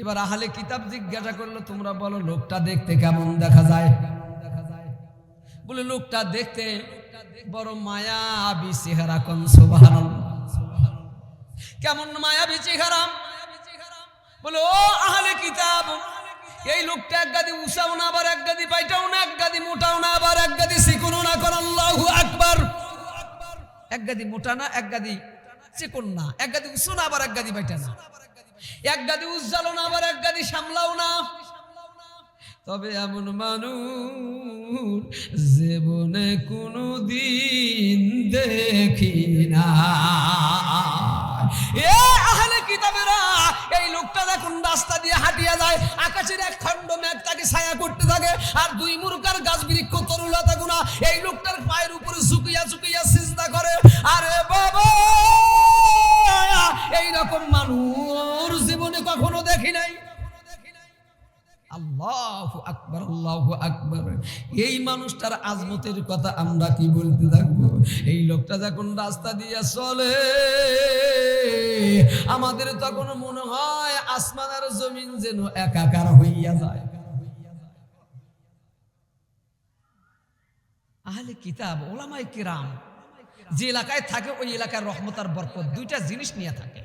এবার আহলে কিতাব জিজ্ঞাসা করল, তোমরা বলো, লোকটা দেখতে কেমন দেখা যায়? বলে, লোকটা দেখতে বড় মায়াবী চেহারা কোন, সুবহানাল্লাহ। কেমন মায়াবী চেহারা? বলে, ও আহলে কিতাব, এই লোকটা এক গাদি উষাও না, আবার এক গাদি পাইটাও না, এক গাদি মোটাও না, আবার এক গাদি চিকুনও না কর, আল্লাহু আকবার। এক গাদি মোটা না, এক গাদি না, এক গাদি উঁচু না, আবার এক গাদি বাইটা না। এক গাদি উজ্জ্বলো না, আবার এক গাদি সামলাও না। তবে এমন মানুষ জীবনে কোনো দিন দেখি না। এ কিতাবেরা, এই লোকটা দেখুন রাস্তা দিয়ে হাঁটিয়া যায়, আকাশের এক খণ্ড মেঘ তাকে ছায়া করতে থাকে, আর দুই মুরুকার গাছ বৃক্ষ তরুলতা গুনা এই লোকটার পায়ের উপরে ঝুঁকিয়া ঝুঁকিয়া সিজদা করে। আরে বাবা এই রকম মানুষ। কখনো দেখি নাই। আল্লাহ আকবর আল্লাহ আকবর। এই মানুষটার আজমতের কথা আমরা কি বলতে থাকব? এই লোকটা যখন রাস্তা দিয়ে চলে, আমাদের তখন মনে হয় আসমান আর জমিন যেন একাকার হইয়া যায়। আহলে কিতাব ওলামাই কিরাম, যে এলাকায় থাকে, ওই এলাকার রহমত আর বরকত দুইটা জিনিস নিয়ে থাকে।